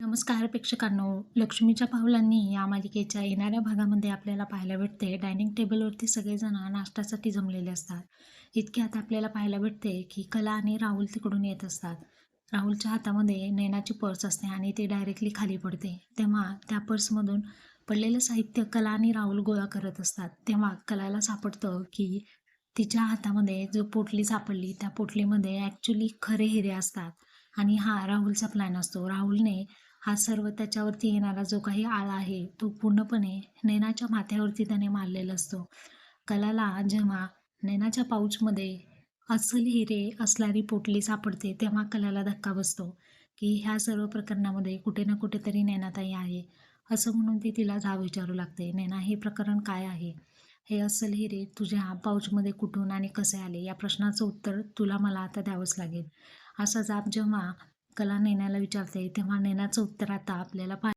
नमस्कार प्रेक्षकांनो. लक्ष्मीच्या पावलांनी या मालिकेच्या येणाऱ्या भागामध्ये आपल्याला पाहायला भेटते. डायनिंग टेबलवरती सगळेजण नाश्त्यासाठी जमलेले असतात. इतक्यात आपल्याला पाहायला भेटते की कला आणि राहुल तिकडून येत असतात. राहुलच्या हातामध्ये नैनाची पर्स असते आणि ती डायरेक्टली खाली पडते. तेव्हा त्या पर्समधून पडलेलं साहित्य कला आणि राहुल गोळा करत असतात. तेव्हा कलाला सापडतं की तिच्या हातामध्ये जो पोटली सापडली त्या पोटलीमध्ये ॲक्च्युली खरे हिरे असतात. आणि हा राहुलचा प्लॅन असतो. राहुलने हा सर्व त्याच्यावरती येणारा जो काही आळा आहे तो पूर्णपणे नैनाच्या माथ्यावरती त्याने मारलेला असतो. कलाला जेव्हा नैनाच्या पाऊचमध्ये अस्सल हिरे असणारी पोटली सापडते तेव्हा कलाला धक्का बसतो की ह्या सर्व प्रकरणामध्ये कुठे ना कुठेतरी नैनाताई आहे. असं म्हणून ती तिला जाब विचारू लागते. नैना हे प्रकरण काय आहे? हे अस्सल हिरे तुझ्या पाऊचमध्ये कुठून आणि कसे आले? या प्रश्नाचं उत्तर तुला मला आता द्यावंच लागेल. असा जाब जेव्हा कला नेण्याला विचारते तेव्हा नेण्याचं उत्तर आता आपल्याला पा